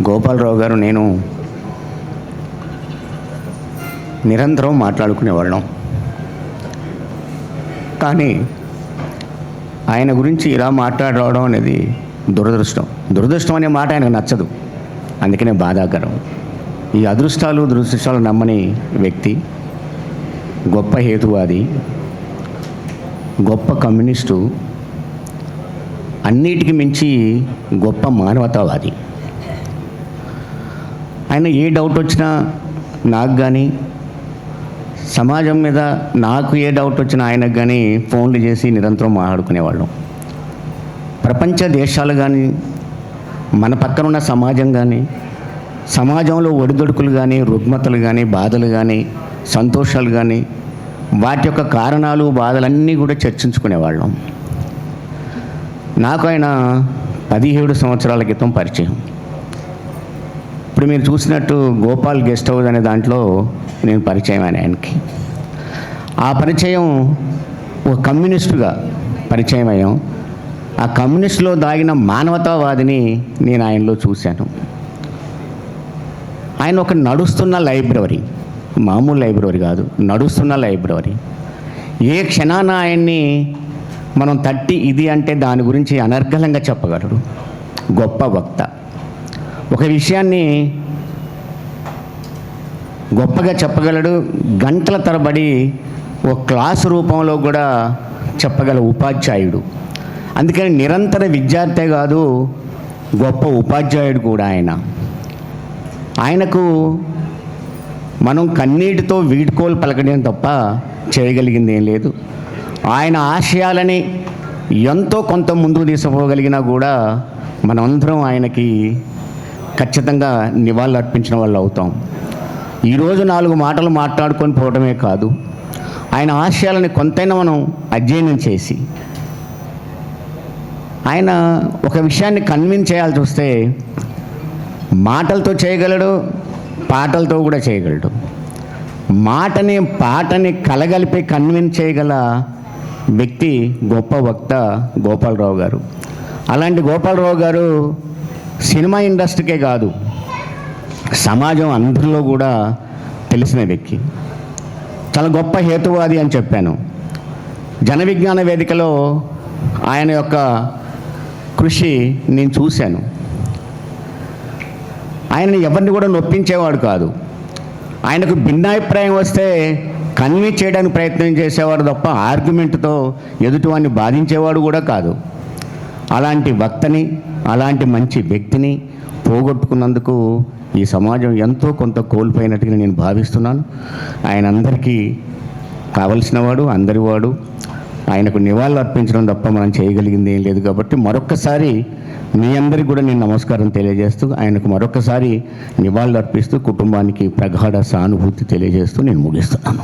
గోపాలరావు గారు నేను నిరంతరం మాట్లాడుకునేవాళ్ళం. కానీ ఆయన గురించి ఇలా మాట్లాడడం అనేది దురదృష్టం. దురదృష్టం అనే మాట ఆయనకు నచ్చదు. అందుకనే బాధాకరం. ఈ అదృష్టాలు దురదృష్టాలు నమ్మని వ్యక్తి గొప్ప హేతువాది గొప్ప కమ్యూనిస్టు అన్నిటికీ మించి గొప్ప మానవతావాది. ఆయన ఏ డౌట్ వచ్చినా నాకు కానీ సమాజం మీద నాకు ఏ డౌట్ వచ్చినా ఆయనకు కానీ ఫోన్లు చేసి నిరంతరం మాట్లాడుకునేవాళ్ళం. ప్రపంచ దేశాలు కానీ మన పక్కన ఉన్న సమాజం కానీ సమాజంలో ఒడిదొడుకులు కానీ రుగ్మతలు కానీ బాధలు కానీ సంతోషాలు కానీ వాటి యొక్క కారణాలు బాధలన్నీ కూడా చర్చించుకునేవాళ్ళం. నాకు ఆయన పదిహేడు సంవత్సరాల క్రితం పరిచయం. ఇప్పుడు మీరు చూసినట్టు గోపాల్ గెస్ట్ హౌస్ అనే దాంట్లో నేను పరిచయం అని ఆయనకి. ఆ పరిచయం ఒక కమ్యూనిస్టుగా పరిచయం అయ్యాం. ఆ కమ్యూనిస్టులో దాగిన మానవతావాదిని నేను ఆయనలో చూశాను. ఆయన ఒక నడుస్తున్న లైబ్రరీ మామూలు లైబ్రరీ కాదు నడుస్తున్న లైబ్రరీ. ఏ క్షణాన ఆయన్ని మనం తట్టి ఇది అంటే దాని గురించి అనర్గళంగా చెప్పగలడు. గొప్ప వక్త. ఒక విషయాన్ని గొప్పగా చెప్పగలడు. గంటల తరబడి ఒక క్లాస్ రూపంలో కూడా చెప్పగల ఉపాధ్యాయుడు. అందుకని నిరంతర విద్యార్థే కాదు గొప్ప ఉపాధ్యాయుడు కూడా ఆయన. ఆయనకు మనం కన్నీటితో వీడ్కోలు పలకడం తప్ప చేయగలిగింది ఏం లేదు. ఆయన ఆశయాలని ఎంతో కొంత ముందుకు తీసుకుపోగలిగినా కూడా మనమందరం ఆయనకి ఖచ్చితంగా నివాళులు అర్పించిన వాళ్ళు అవుతాం. ఈరోజు నాలుగు మాటలు మాట్లాడుకొని పోవడమే కాదు ఆయన ఆశయాలని కొంతైనా మనం అధ్యయనం చేసి ఆయన ఒక విషయాన్ని కన్విన్స్ చేయాల్సి వస్తే మాటలతో చేయగలడు పాటలతో కూడా చేయగలడు. మాటని పాటని కలగలిపి కన్విన్స్ చేయగల వ్యక్తి గొప్ప వక్త గోపాలరావు గారు. అలాంటి గోపాలరావు గారు సినిమా ఇండస్ట్రీకే కాదు సమాజం అందరిలో కూడా తెలిసిన వ్యక్తి. చాలా గొప్ప హేతువాది అని చెప్పాను. జన విజ్ఞాన వేదికలో ఆయన యొక్క కృషి నేను చూశాను. ఆయన ఎవరిని కూడా నొప్పించేవాడు కాదు. ఆయనకు భిన్నాభిప్రాయం వస్తే కన్విన్స్ చేయడానికి ప్రయత్నం చేసేవాడు తప్ప ఆర్గ్యుమెంట్తో ఎదుటివాడిని బాధించేవాడు కూడా కాదు. అలాంటి వక్తని అలాంటి మంచి వ్యక్తిని పోగొట్టుకున్నందుకు ఈ సమాజం ఎంతో కొంత కోల్పోయినట్టుగా నేను భావిస్తున్నాను. ఆయన అందరికీ కావలసినవాడు అందరివాడు ఆయనకు నివాళులు అర్పించడం తప్ప మనం చేయగలిగింది ఏం లేదు కాబట్టి మరొక్కసారి మీ అందరికి కూడా నేను నమస్కారం తెలియజేస్తూ ఆయనకు మరొకసారి నివాళులు అర్పిస్తూ కుటుంబానికి ప్రగాఢ సానుభూతి తెలియజేస్తూ నేను ముగిస్తున్నాను.